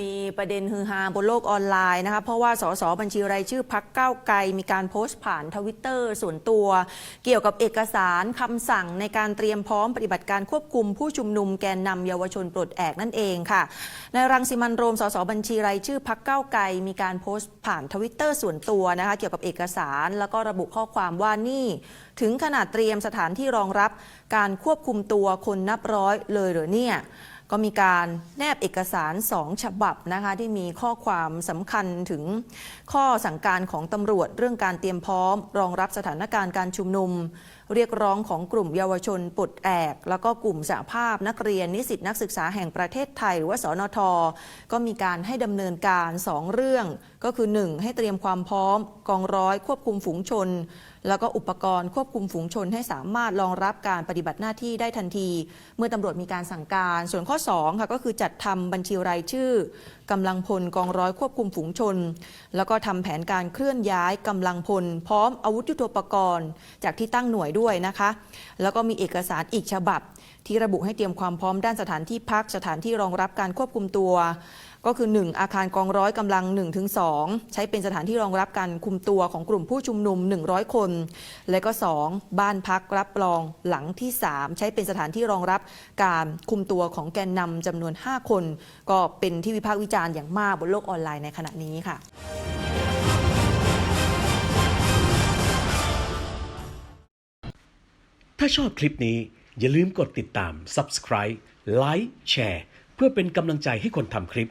มีประเด็นฮือฮาบนโลกออนไลน์นะคะเพราะว่าสสบัญชีรายชื่อพักเก้าไกล มีการโพสต์ผ่านทวิตเตอร์ส่วนตัว เกี่ยวกับเอกสารคำสั่งในการเตรียมพร้อมปฏิบัติการควบคุมผู้ชุมนุมแกนนำเยาวชนปลดแอกนั่นเองค่ะในรังสิมันโรมสสบัญชีรายชื่อพักเก้าไกล มีการโพสต์ผ่านทวิตเตอร์ส่วนตัวนะคะเกี่ยวกับเอกสารแล้วก็ระบุข้อความว่านี่ถึงขนาดเตรียมสถานที่รองรับการควบคุมตัวคนนับร้อยเลยหรือเนี่ย ก็มีการแนบเอกสารสองฉบับนะคะที่มีข้อความสำคัญถึงข้อสั่งการของตำรวจเรื่องการเตรียมพร้อม รองรับสถานการณ์การชุมนุมเรียกร้องของกลุ่มเยาวชนปลดแอก แล้วก็กลุ่มสหภาพนักเรียนนิสิตนักศึกษาแห่งประเทศไทย หรือว่าสนทก็มีการให้ดำเนินการ 2 เรื่อง ก็คือ 1. ให้เตรียมความพร้อม กองร้อยควบคุมฝูงชน แล้วก็อุปกรณ์ควบคุมฝูงชนให้สามารถรองรับการปฏิบัติหน้าที่ได้ทันที เมื่อตำรวจมีการสั่งการ ส่วนข้อ2ค่ะก็คือจัดทำบัญชีรายชื่อกำลังพลกองร้อยควบคุมฝูงชน แล้วก็ทำแผนการเคลื่อนย้ายกำลังพล พร้อมอาวุธยุทโธปกรณ์ จากที่ตั้งหน่วยด้วยนะคะ แล้วก็มีเอกสารอีกฉบับ ที่ระบุให้เตรียมความพร้อมด้านสถานที่พักสถานที่รองรับการควบคุมตัว ก็คือ 1 อาคารกองร้อยกำลัง 1-2 ใช้เป็นสถานที่รองรับการคุมตัวของกลุ่มผู้ชุมนุม 100 คน และก็ 2 บ้านพักรับรองหลังที่ 3 ใช้เป็นสถานที่รองรับการคุมตัวของแกนนำจำนวน 5 คน ก็เป็นที่วิพากษ์วิจารณ์อย่างมากบนโลกออนไลน์ในขณะนี้ค่ะถ้าชอบคลิปนี้อย่าลืมกดติดตาม subscribe ไลค์แชร์เพื่อเป็นกำลังใจให้คนทำคลิป